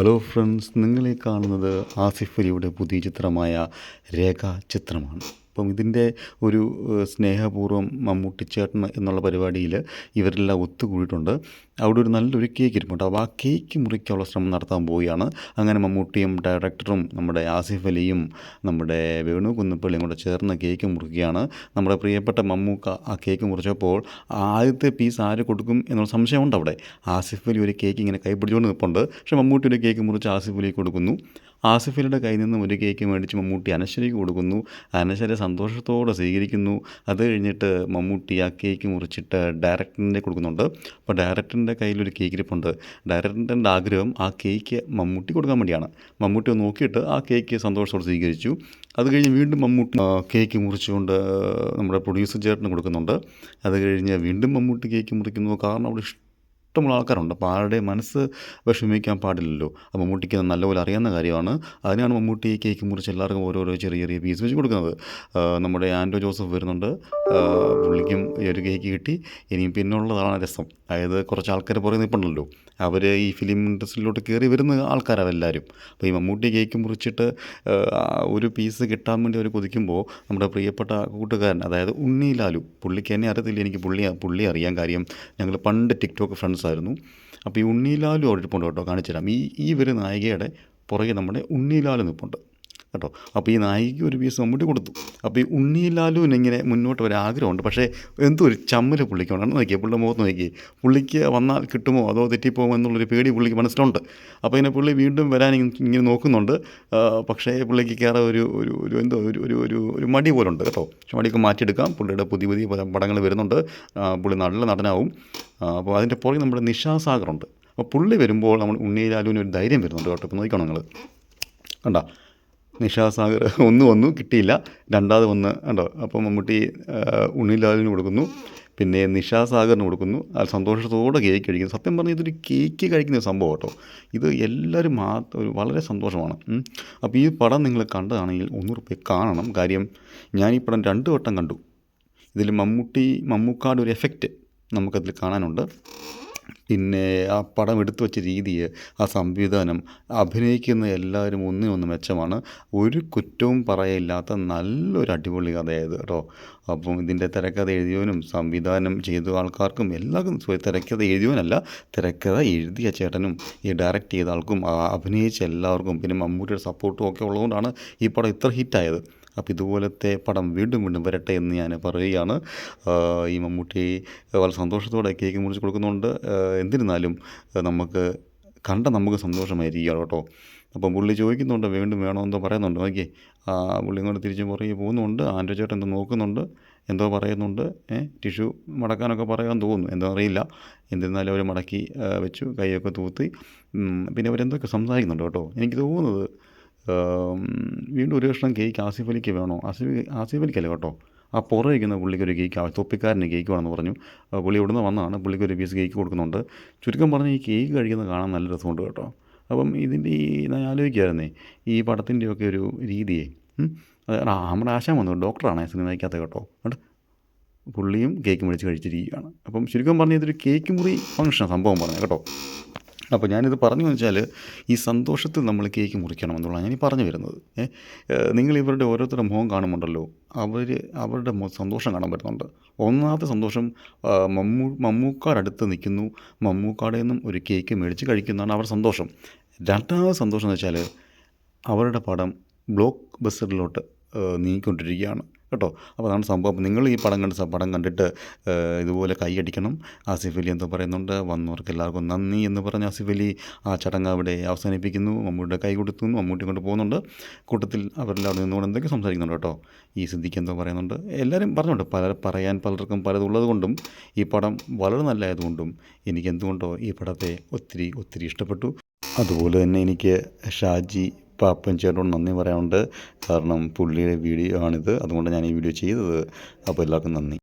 Hello friends നിങ്ങളീ കാണുന്നത് ആസിഫ് അലിയുടെ പുതിയ ചിത്രമായ രേഖ ചിത്രമാണ്. അപ്പം ഇതിന്റെ ഒരു സ്നേഹപൂർവം മമ്മൂട്ടിച്ചേട്ടൻ എന്നുള്ള പരിപാടിയിൽ ഇവരെല്ലാം ഒത്തുകൂടിയിട്ടുണ്ട്. അവിടെ ഒരു നല്ലൊരു കേക്ക് ഇരിപ്പുണ്ട്. അപ്പോൾ ആ കേക്ക് മുറിക്കാനുള്ള ശ്രമം നടത്താൻ പോവുകയാണ്. അങ്ങനെ മമ്മൂട്ടിയും ഡയറക്ടറും നമ്മുടെ ആസിഫ് അലിയും നമ്മുടെ വേണു കുന്നപ്പള്ളിയും കൂടെ ചേർന്ന് കേക്ക് മുറിക്കുകയാണ്. നമ്മുടെ പ്രിയപ്പെട്ട മമ്മൂക്ക ആ കേക്ക് മുറിച്ചപ്പോൾ ആദ്യത്തെ പീസ് ആര് കൊടുക്കും എന്നുള്ള സംശയമുണ്ട് അവിടെ. ആസിഫ് അലി ഒരു കേക്ക് ഇങ്ങനെ കൈപ്പിടിച്ചുകൊണ്ട് നിൽപ്പുണ്ട് പക്ഷേ മമ്മൂട്ടി ഒരു കേക്ക് മുറിച്ച് ആസിഫ് അലി കൊടുക്കുന്നു. ആസിഫ് അലിയുടെ കയ്യിൽ നിന്നും ഒരു കേക്ക് മേടിച്ച് മമ്മൂട്ടി അനശ്വരയ്ക്ക് കൊടുക്കുന്നു. അനശ്വര സന്തോഷത്തോടെ സ്വീകരിക്കുന്നു. അത് കഴിഞ്ഞിട്ട് മമ്മൂട്ടി ആ കേക്ക് മുറിച്ചിട്ട് ഡയറക്ടറിന്റെ കൊടുക്കുന്നുണ്ട്. അപ്പോൾ ഡയറക്ടറിന്റെ കയ്യിലൊരു കേക്ക് ഇരിപ്പുണ്ട് ഡയറക്ടറിന്റെ ആഗ്രഹം ആ കേക്ക് മമ്മൂട്ടി കൊടുക്കാൻ വേണ്ടിയാണ്. മമ്മൂട്ടി നോക്കിയിട്ട് ആ കേക്ക് സന്തോഷത്തോടെ സ്വീകരിച്ചു. അത് കഴിഞ്ഞ് വീണ്ടും മമ്മൂട്ടി കേക്ക് മുറിച്ചുകൊണ്ട് നമ്മുടെ പ്രൊഡ്യൂസർ ചേട്ടന് കൊടുക്കുന്നുണ്ട്. അത് കഴിഞ്ഞ് വീണ്ടും മമ്മൂട്ടി കേക്ക് മുറിക്കുന്നു കാരണം അവിടെ ഇഷ്ടമുള്ള ആൾക്കാരുണ്ട്. അപ്പോൾ ആരുടെ മനസ്സ് വിഷമിക്കാൻ പാടില്ലല്ലോ. അപ്പോൾ മമ്മൂട്ടിക്ക് നല്ലപോലെ അറിയാവുന്ന കാര്യമാണ്. അതിനാണ് മമ്മൂട്ടി കേക്ക് മുറിച്ച് എല്ലാവർക്കും ഓരോരോ ചെറിയ ചെറിയ പീസ് വെച്ച് കൊടുക്കുന്നത്. നമ്മുടെ ആൻഡോ ജോസഫ് വരുന്നുണ്ട്. പുള്ളിക്കും ഈ ഒരു കേക്ക് കിട്ടി. ഇനിയും പിന്നുള്ളതാണ് രസം. അതായത് കുറച്ച് ആൾക്കാർ പുറകെ നിൽപ്പുണ്ടല്ലോ. അവർ ഈ ഫിലിം ഇൻഡസ്ട്രിയിലോട്ട് കയറി വരുന്ന ആൾക്കാരാണ് അപ്പോൾ ഈ മമ്മൂട്ടി കേക്ക് മുറിച്ചിട്ട് ഒരു പീസ് കിട്ടാൻ വേണ്ടി അവർ കൊതിക്കുമ്പോൾ നമ്മുടെ പ്രിയപ്പെട്ട കൂട്ടുകാരൻ അതായത് ഉണ്ണി ലാലു. പുള്ളിക്ക് എന്നെ അറിയത്തില്ല. എനിക്ക് പുള്ളി പുള്ളി അറിയാൻ കാര്യം. ഞങ്ങൾ പണ്ട് ടിക്ടോക്ക് ഫ്രണ്ട്സ് ആയിരുന്നു. അപ്പോൾ ഈ ഉണ്ണിലാലും അവിടെ ഇരിപ്പുണ്ട് കേട്ടോ കാണിച്ചു തരാം ഈ ഈ ഒരു നായികയുടെ പുറകെ നമ്മുടെ ഉണ്ണിലാലും നിൽപ്പുണ്ട്. കേട്ടോ. അപ്പോൾ ഈ നായികയ്ക്ക് ഒരു പീസ് മമ്മൂട്ടി കൊടുത്തു. അപ്പോൾ ഈ ഉണ്ണി ലാലുവിന് ഇങ്ങനെ മുന്നോട്ട് ഒരു ആഗ്രഹമുണ്ട് പക്ഷേ എന്തോ ഒരു ചമ്മൽ പുള്ളിക്ക് വേണം. നോക്കിയേ പുള്ളിയുടെ മുഖത്ത് നോക്കി പുള്ളിക്ക് വന്നാൽ കിട്ടുമോ? അതോ തെറ്റിപ്പോകുമോ എന്നുള്ളൊരു പേടി പുള്ളിക്ക് മനസ്സിലുണ്ട്. അപ്പോൾ ഇങ്ങനെ പുള്ളി വീണ്ടും വരാൻ ഇങ്ങനെ നോക്കുന്നുണ്ട്. പക്ഷേ പുള്ളിക്ക് കയറാൻ ഒരു ഒരു ഒരു എന്തോ ഒരു ഒരു ഒരു ഒരു മടി പോലെ ഉണ്ട് കേട്ടോ. പക്ഷെ മടിയൊക്കെ മാറ്റിയെടുക്കാം. പുള്ളിയുടെ പുതിയ പുതിയ പടങ്ങൾ വരുന്നുണ്ട്. പുള്ളി നല്ല നടനാവും. അപ്പോൾ അതിന്റെ പുറകെ നമ്മുടെ നിശാസാഗറുണ്ട് അപ്പോൾ പുള്ളി വരുമ്പോൾ നമ്മൾ ഉണ്ണിയിലാലുവിന് ഒരു ധൈര്യം വരുന്നുണ്ട് കേട്ടോ. ഇപ്പോൾ നോക്കണം നിങ്ങൾ കണ്ട? നിഷാസാഗർ ഒന്ന് വന്നു കിട്ടിയില്ല. രണ്ടാമത് വന്ന് കണ്ടോ? അപ്പോൾ മമ്മൂട്ടി ഉണ്ണിലാലിന് കൊടുക്കുന്നു. പിന്നെ നിഷാസാഗറിന് കൊടുക്കുന്നു. അത് സന്തോഷത്തോടെ കേക്ക് കഴിക്കുന്നു. സത്യം പറഞ്ഞാൽ ഇതൊരു കേക്ക് കഴിക്കുന്ന ഒരു സംഭവം കേട്ടോ. ഇത് എല്ലാവരും മാത്രം വളരെ സന്തോഷമാണ്. അപ്പോൾ ഈ പടം നിങ്ങൾ കണ്ടതാണെങ്കിൽ ഒന്നൂറ് പോയി കാണണം. കാര്യം ഞാൻ ഈ പടം രണ്ട് വട്ടം കണ്ടു. ഇതിൽ മമ്മൂട്ടി മമ്മൂക്കാട് ഒരു എഫക്റ്റ് നമുക്കതിൽ കാണാനുണ്ട്. പിന്നെ ആ പടം എടുത്തു വെച്ച രീതി ആ സംവിധാനം അഭിനയിക്കുന്ന എല്ലാവരും ഒന്നിനൊന്ന് മെച്ചമാണ്. ഒരു കുറ്റവും പറയില്ലാത്ത നല്ലൊരു അടിപൊളി കഥയായത് കേട്ടോ. അപ്പം ഇതിന്റെ തിരക്കഥ എഴുതിയവനും സംവിധാനം ചെയ്ത ആൾക്കാർക്കും എല്ലാവർക്കും തിരക്കഥ എഴുതിയവനല്ല തിരക്കഥ എഴുതിയ ചേട്ടനും ഈ ഡയറക്റ്റ് ചെയ്ത ആൾക്കും അഭിനയിച്ച എല്ലാവർക്കും പിന്നെ മമ്മൂട്ടിയുടെ സപ്പോർട്ടും ഒക്കെ ഉള്ളതുകൊണ്ടാണ് ഈ പടം ഇത്ര ഹിറ്റായത് അപ്പോൾ ഇതുപോലത്തെ പടം വീണ്ടും വീണ്ടും വരട്ടെ എന്ന് ഞാൻ പറയുകയാണ്. ഈ മമ്മൂട്ടി വളരെ സന്തോഷത്തോടെ കേക്ക് മുറിച്ച് കൊടുക്കുന്നുണ്ട്. എന്നിരുന്നാലും നമുക്ക് കണ്ട നമുക്ക് സന്തോഷമായിരിക്കുകയാണ് കേട്ടോ. അപ്പം പുള്ളി ചോദിക്കുന്നുണ്ട് വീണ്ടും വേണമെന്തോ പറയുന്നുണ്ട്? ഓക്കെ പുള്ളി ഇങ്ങോട്ട് തിരിച്ച് പുറകെ പോകുന്നുണ്ട്. ആൻഡ്രോ ചേട്ടൻ എന്തോ നോക്കുന്നുണ്ട് എന്തോ പറയുന്നുണ്ട്. ടിഷ്യൂ മടക്കാനൊക്കെ പറയാൻ തോന്നുന്നു. എന്തോ അറിയില്ല. എന്നിരുന്നാലും അവർ മടക്കി വെച്ചു കൈയൊക്കെ തൂത്തി. പിന്നെ അവരെന്തൊക്കെ സംസാരിക്കുന്നുണ്ട് കേട്ടോ. എനിക്ക് തോന്നുന്നത് വീണ്ടും ഒരു കഷ്ണം കേക്ക് ആസിഫ് അലിക്ക് വേണോ? ആസിഫ് ആസിഫ് അലിക്കല്ല കേട്ടോ? ആ പുറകെ ഇരിക്കുന്ന പുള്ളിക്ക് ഒരു കേക്ക് തൊപ്പിക്കാരന് കേക്ക് വേണമെന്ന് പറഞ്ഞു. പുള്ളി ഇവിടുന്ന് വന്നതാണ്. പുള്ളിക്ക് ഒരു പീസ് കേക്ക് കൊടുക്കുന്നുണ്ട്. ചുരുക്കം പറഞ്ഞാൽ ഈ കേക്ക് കഴിക്കുന്നത് കാണാൻ നല്ല രസമുണ്ട് കേട്ടോ. അപ്പം ഇതിന്റെ ഈ ഞാൻ ആലോചിക്കുമായിരുന്നേ ഈ പടത്തിന്റെയൊക്കെ ഒരു രീതിയെ നമ്മുടെ ആശാൻ വന്നു ഡോക്ടറാണ് സിനിമയ്ക്കകത്ത് കേട്ടോ. കണ്ട്? പുള്ളിയും കേക്ക് മേടിച്ച് കഴിച്ചിരിക്കുകയാണ്. അപ്പം ശരിക്കും പറഞ്ഞാൽ ഇതൊരു കേക്ക് മുറി ഫങ്ഷൻ സംഭവം പറഞ്ഞു കേട്ടോ. അപ്പോൾ ഞാനിത് പറഞ്ഞു വെച്ചാൽ ഈ സന്തോഷത്തിൽ നമ്മൾ കേക്ക് മുറിക്കണം എന്നുള്ളതാണ് ഞാൻ ഈ പറഞ്ഞു വരുന്നത്. നിങ്ങൾ ഇവരുടെ ഓരോരുത്തരുടെ മുഖം കാണുമുണ്ടല്ലോ അവർ അവരുടെ സന്തോഷം കാണാൻ പറ്റുന്നുണ്ട്. ഒന്നാമത്തെ സന്തോഷം മമ്മൂ മമ്മൂക്കാടടുത്ത് നിൽക്കുന്നു. മമ്മൂക്കാടെ നിന്നും ഒരു കേക്ക് മേടിച്ച് കഴിക്കുന്നതാണ് അവരുടെ സന്തോഷം. രണ്ടാമത് സന്തോഷം എന്ന് വെച്ചാൽ അവരുടെ പടം ബ്ലോക്ക് ബസ്റ്ററിലോട്ട് നീങ്ങിക്കൊണ്ടിരിക്കുകയാണ്. കേട്ടോ? അപ്പോൾ അതാണ് സംഭവം. നിങ്ങൾ ഈ പടം കണ്ട് പടം കണ്ടിട്ട് ഇതുപോലെ കൈയടിക്കണം. ആസിഫ് അലി എന്ന് പറയുന്നുണ്ട്. വന്നവർക്ക് എല്ലാവർക്കും നന്ദി എന്ന് പറഞ്ഞ് ആസിഫ് അലി ആ ചടങ്ങ് അവിടെ അവസാനിപ്പിക്കുന്നു. മമ്മൂട്ടിയുടെ കൈ കൊടുക്കുന്നു മമ്മൂട്ടി കൊണ്ട് പോകുന്നുണ്ട്. കൂട്ടത്തിൽ അവരെല്ലാവരും നിന്നുകൊണ്ട് എന്തൊക്കെ സംസാരിക്കുന്നുണ്ട് കേട്ടോ? ഈ സിദ്ദിഖ് എന്തോ പറയുന്നുണ്ട്. എല്ലാവരും പറഞ്ഞുണ്ട്. പല പറയാൻ പലർക്കും പലതുള്ളത് കൊണ്ടും ഈ പടം വളരെ നല്ലതായതുകൊണ്ടും എനിക്ക് എന്തുകൊണ്ടോ ഈ പടത്തെ ഒത്തിരി ഒത്തിരി ഇഷ്ടപ്പെട്ടു. അതുപോലെ തന്നെ എനിക്ക് ഷാജി പാപ്പൻ ചേട്ടനോട് നന്ദി പറയാനുണ്ട്. കാരണം പുള്ളിയുടെ വീഡിയോ ആണിത്. അതുകൊണ്ട് ഞാൻ ഈ വീഡിയോ ചെയ്തത്. അപ്പോൾ എല്ലാവർക്കും നന്ദി.